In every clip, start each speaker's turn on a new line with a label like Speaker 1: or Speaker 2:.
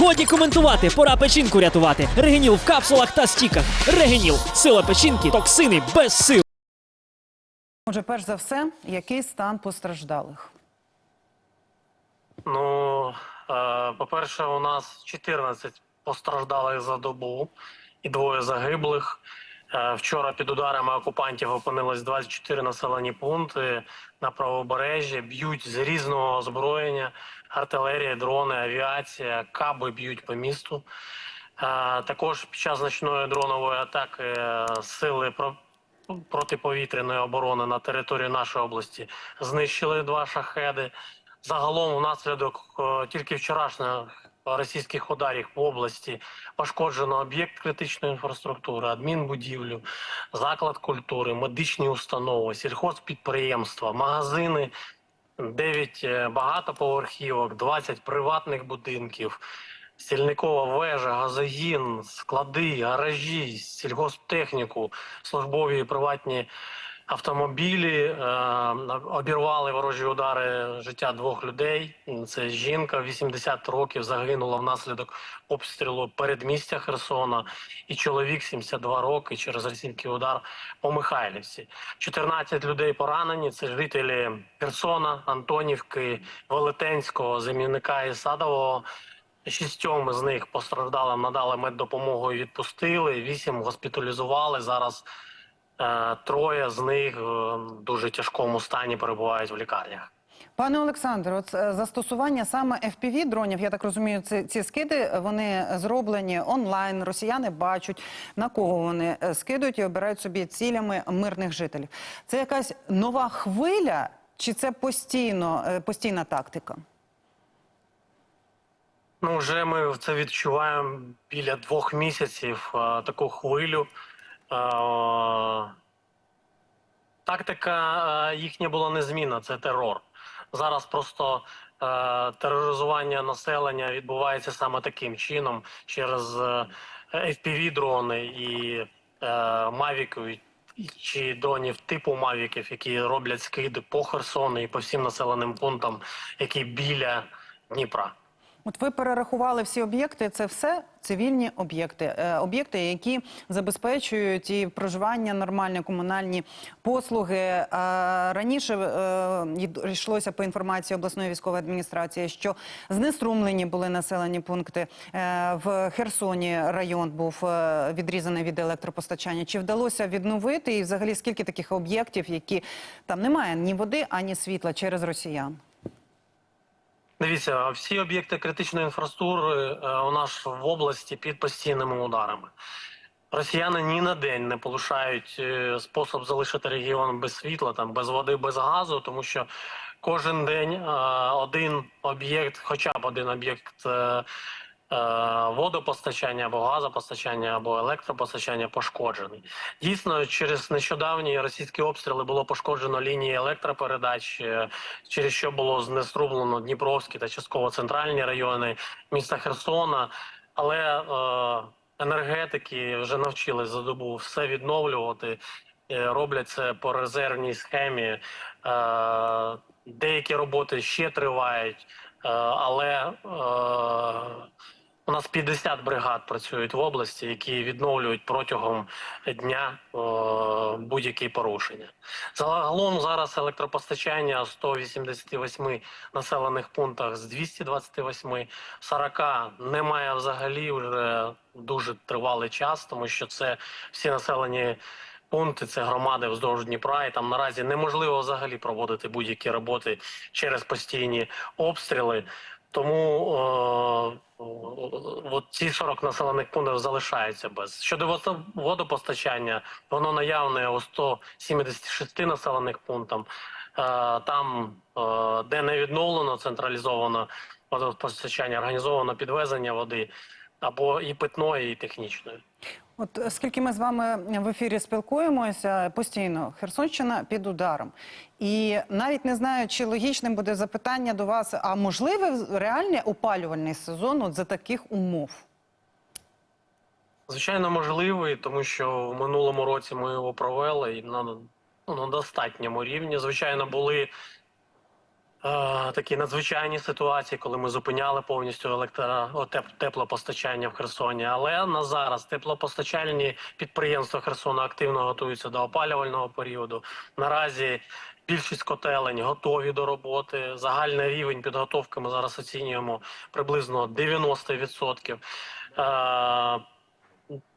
Speaker 1: Годі коментувати, пора печінку рятувати. Регеніл в капсулах та стіках. Регеніл. Сила печінки, токсини без сил.
Speaker 2: Отже, перш за все, який стан постраждалих?
Speaker 3: Ну, е, по-перше, у нас 14 постраждалих за добу і двоє загиблих. Е, Вчора під ударами окупантів опинилось 24 населені пункти на правобережжі. Б'ють з різного озброєння: артилерія, дрони, авіація, каби б'ють по місту. Е, Також під час значної дронової атаки е, сили про- протиповітряної оборони на території нашої області знищили два шахеди. Загалом, внаслідок тільки вчорашніх російських ударів в області пошкоджено об'єкт критичної інфраструктури, адмінбудівлю, заклад культури, медичні установи, сільхозпідприємства, магазини, 9 е, багатоповерхівок, 20 приватних будинків, стільникова вежа, газогін, склади, гаражі, сільгосптехніку, службові і приватні автомобілі. Е, обірвали ворожі удари життя двох людей. Це жінка 80 років загинула внаслідок обстрілу передмістя Херсона, і чоловік 72 роки через російський удар по Михайлівці. 14 людей поранені. Це жителі Херсона, Антонівки, Велетенського, Зем'яника і Садового. Шістьом з них постраждалим надали меддопомогу і відпустили. Вісім госпіталізували. Зараз троє з них е, в дуже тяжкому стані перебувають в лікарнях.
Speaker 2: Пане Олександре, от е, застосування саме fpv дронів, я так розумію, ці, ці скиди е, вони зроблені онлайн. Росіяни бачать на кого вони е, скидують і обирають собі цілями мирних жителів. Це якась нова хвиля, чи це постійно е, постійна тактика?
Speaker 3: Ну, вже ми це відчуваємо біля двох місяців е, таку хвилю. Тактика е, їхня була незмінна, це терор. Зараз просто е, тероризування населення відбувається саме таким чином через е, FPV-дрони і е, мавіків чи дронів типу мавіків, які роблять скиди по Херсону і по всім населеним пунктам, які біля Дніпра.
Speaker 2: От ви перерахували всі об'єкти. Це все цивільні об'єкти, Е, об'єкти, які забезпечують і проживання, нормальні комунальні послуги. Е, Раніше е, йшлося по інформації обласної військової адміністрації, що знеструмлені були населені пункти. Е, В Херсоні район був відрізаний від електропостачання. Чи вдалося відновити і взагалі скільки таких об'єктів, які там немає ні води, ані світла через росіян?
Speaker 3: Дивіться, всі об'єкти критичної інфраструктури е, у нас в області під постійними ударами. Росіяни ні на день не полишають е, спосіб залишити регіон без світла, там без води, без газу, тому що кожен день е, один об'єкт, хоча б один об'єкт водопостачання або газопостачання або електропостачання пошкоджений. Дійсно, через нещодавні російські обстріли було пошкоджено лінії електропередач, е, через що було знеструблено Дніпровські та частково центральні райони міста Херсона. Але е, енергетики вже навчились за добу все відновлювати. Е, Роблять це по резервній схемі. Е, деякі роботи ще тривають, е, але е, у нас 50 бригад працюють в області, які відновлюють протягом дня е, будь-які порушення. Загалом зараз електропостачання в 188 населених пунктах з 228, 40 немає взагалі вже дуже тривалий час, тому що це всі населені пункти, це громади вздовж Дніпра, і там наразі неможливо взагалі проводити будь-які роботи через постійні обстріли. Тому е, от ці 40 населених пунктів залишаються без. Щодо водо- водопостачання, воно наявне у 176 населених пунктам. Е, там, е, де не відновлено централізовано водопостачання, організовано підвезення води або і питної, і технічної.
Speaker 2: От е, скільки ми з вами в ефірі спілкуємося постійно, Херсонщина під ударом. І навіть не знаю, чи логічним буде запитання до вас, а можливий реальний опалювальний сезон от за таких умов?
Speaker 3: Звичайно, можливий, тому що в минулому році ми його провели і на, ну, на достатньому рівні. Звичайно, були е, такі надзвичайні ситуації, коли ми зупиняли повністю електро теплопостачання в Херсоні. Але на зараз теплопостачальні підприємства Херсона активно готуються до опалювального періоду. Наразі більшість котелень готові до роботи. Загальний рівень підготовки ми зараз оцінюємо приблизно 90%. Е,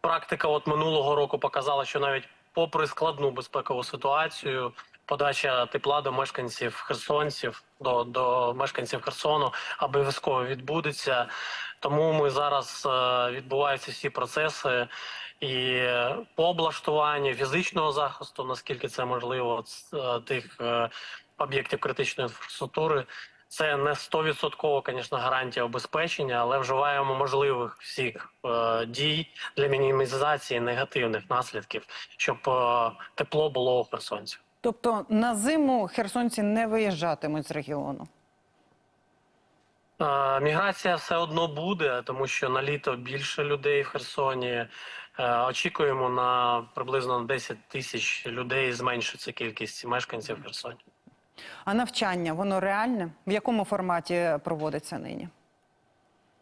Speaker 3: Практика от минулого року показала, що навіть попри складну безпекову ситуацію, подача тепла до мешканців херсонців, до, до мешканців Херсону обов'язково відбудеться. Тому ми зараз е, відбуваються всі процеси і по облаштуванню фізичного захисту, наскільки це можливо, е, тих е, об'єктів критичної інфраструктури. Це не 100%, звісно, гарантія обезпечення, але вживаємо можливих всіх дій для мінімізації негативних наслідків, щоб тепло було у херсонців.
Speaker 2: Тобто на зиму херсонці не виїжджатимуть з регіону.
Speaker 3: Міграція все одно буде, тому що на літо більше людей в Херсоні. Е, Очікуємо на приблизно 10 тисяч людей. Зменшиться кількість мешканців в Херсоні.
Speaker 2: А навчання воно реальне? В якому форматі проводиться нині?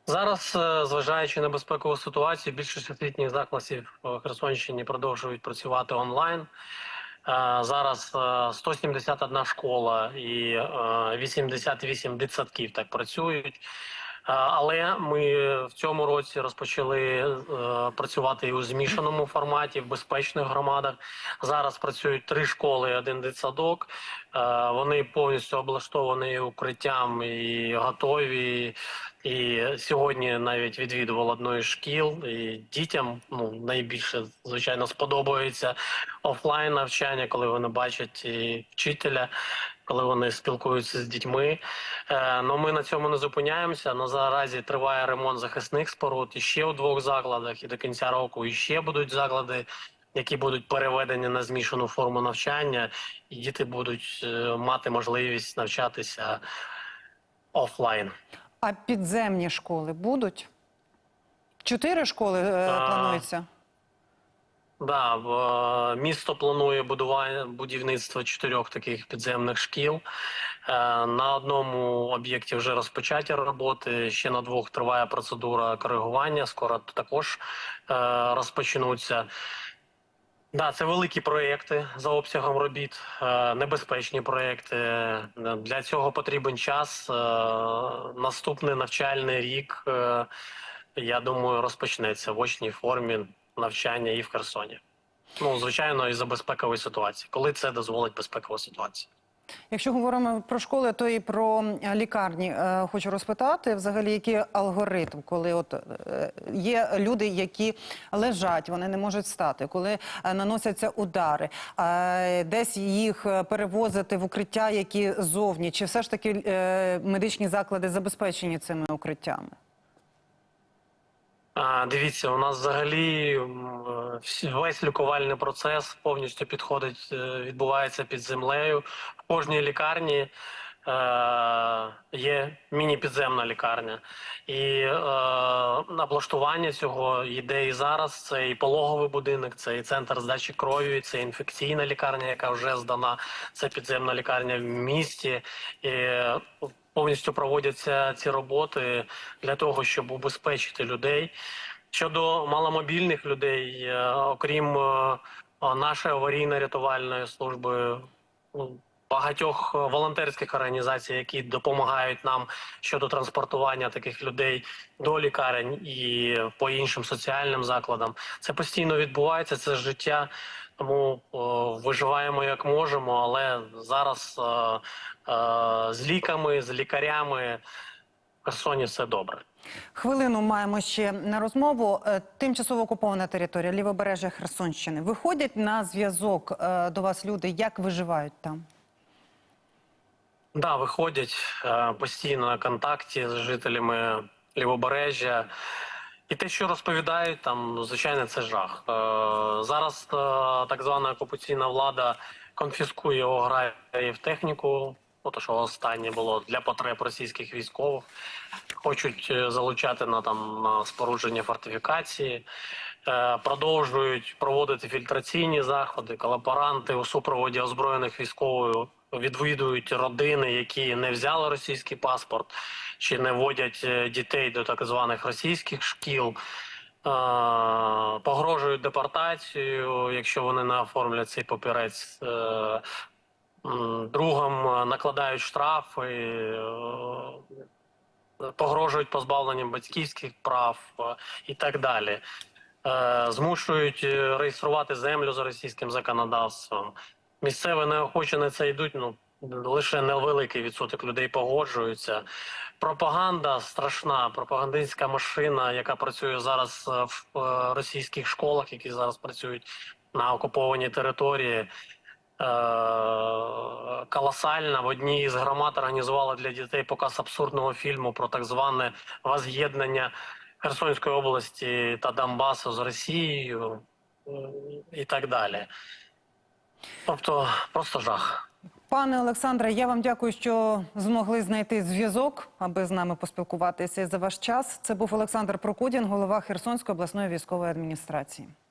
Speaker 3: Зараз, е, зважаючи на безпекову ситуацію, більшість освітніх закладів в Херсонщині продовжують працювати онлайн. Е, Зараз е, 171 школа і е, 88 дитсадків так працюють. Е, Але ми в цьому році розпочали е, працювати у змішаному форматі в безпечних громадах. Зараз працюють три школи, один дитсадок. Е, Вони повністю облаштовані укриттям і готові. І сьогодні навіть відвідував одну із шкіл. І дітям ну найбільше звичайно сподобається офлайн навчання, коли вони бачать і вчителя, коли вони спілкуються з дітьми. Е, ну ми на цьому не зупиняємося. На заразі триває ремонт захисних споруд і ще у двох закладах. І до кінця року і ще будуть заклади. Які будуть переведені на змішану форму навчання, і діти будуть е, мати можливість навчатися офлайн.
Speaker 2: А підземні школи будуть? Чотири школи е,
Speaker 3: А.
Speaker 2: планується?
Speaker 3: Да, в, е, місто планує будування будівництво чотирьох таких підземних шкіл. Е, На одному об'єкті вже розпочаті роботи. Ще на двох триває процедура коригування. Скоро також е, розпочнуться. Да, це великі проекти за обсягом робіт, е, небезпечні проекти. Е, Для цього потрібен час. Е, Наступний навчальний рік, я думаю, розпочнеться в очній формі навчання і в Херсоні. Ну, звичайно, і за безпекової ситуації, коли це дозволить безпекова ситуація.
Speaker 2: Якщо говоримо про школи, то і про е, лікарні е, хочу розпитати. Взагалі, який алгоритм, коли от е, є люди, які лежать, вони не можуть стати, коли наносяться удари, десь їх перевозити в укриття, які зовні, чи все ж таки медичні заклади забезпечені цими укриттями?
Speaker 3: А, дивіться, у нас взагалі весь лікувальний процес повністю підходить, е, відбувається під землею. В кожній лікарні є міні-підземна лікарня. І е, облаштування цього йде і зараз. Це і пологовий будинок, це і центр здачі крові, це інфекційна лікарня, яка вже здана. Це підземна лікарня в місті. І е, повністю проводяться ці роботи для того, щоб убезпечити людей. Щодо маломобільних людей, е, окрім е, е, нашої аварійно-рятувальної служби, ну, багатьох е, волонтерських організацій, які допомагають нам щодо транспортування таких людей до лікарень і по іншим соціальним закладам, це постійно відбувається. Це життя. Тому о, виживаємо як можемо, але зараз е, е, з ліками, з лікарями в Херсоні все добре.
Speaker 2: Хвилину маємо ще на розмову. Е, Тимчасово окупована територія, лівобережжя Херсонщини. Виходять на зв'язок е, до вас люди, як виживають там?
Speaker 3: Да, виходять е, постійно на контакті з жителями лівобережжя. І те, що розповідають, там, ну, звичайно, це жах. Е, зараз е, так звана окупаційна влада конфіскує у аграріїв техніку, ото що останнє було для потреб російських військових. Хочуть е, залучати на там на спорудження фортифікації. Продовжують проводити фільтраційні заходи, колаборанти у супроводі озброєних військовою відвідують родини, які не взяли російський паспорт, чи не водять е, дітей до так званих російських шкіл. Е, Погрожують депортацією, якщо вони не оформлять цей папірець. Е, м, Другим е, накладають штрафи, погрожують позбавленням батьківських прав і так далі. Змушують реєструвати землю за російським законодавством. Місцеві неохоче на це йдуть. Ну лише невеликий відсоток людей погоджуються. Пропаганда страшна, пропагандистська машина, яка працює зараз е, в е, російських школах, які зараз працюють на окупованій території. е, Колосальна в одній із громад організували для дітей показ абсурдного фільму про так зване воз'єднання Херсонської області та Донбасу з Росією і так далі. Тобто просто жах.
Speaker 2: Пане Олександре, я вам дякую, що змогли знайти зв'язок, аби з нами поспілкуватися за ваш час. Це був Олександр Прокудін, голова Херсонської обласної військової адміністрації.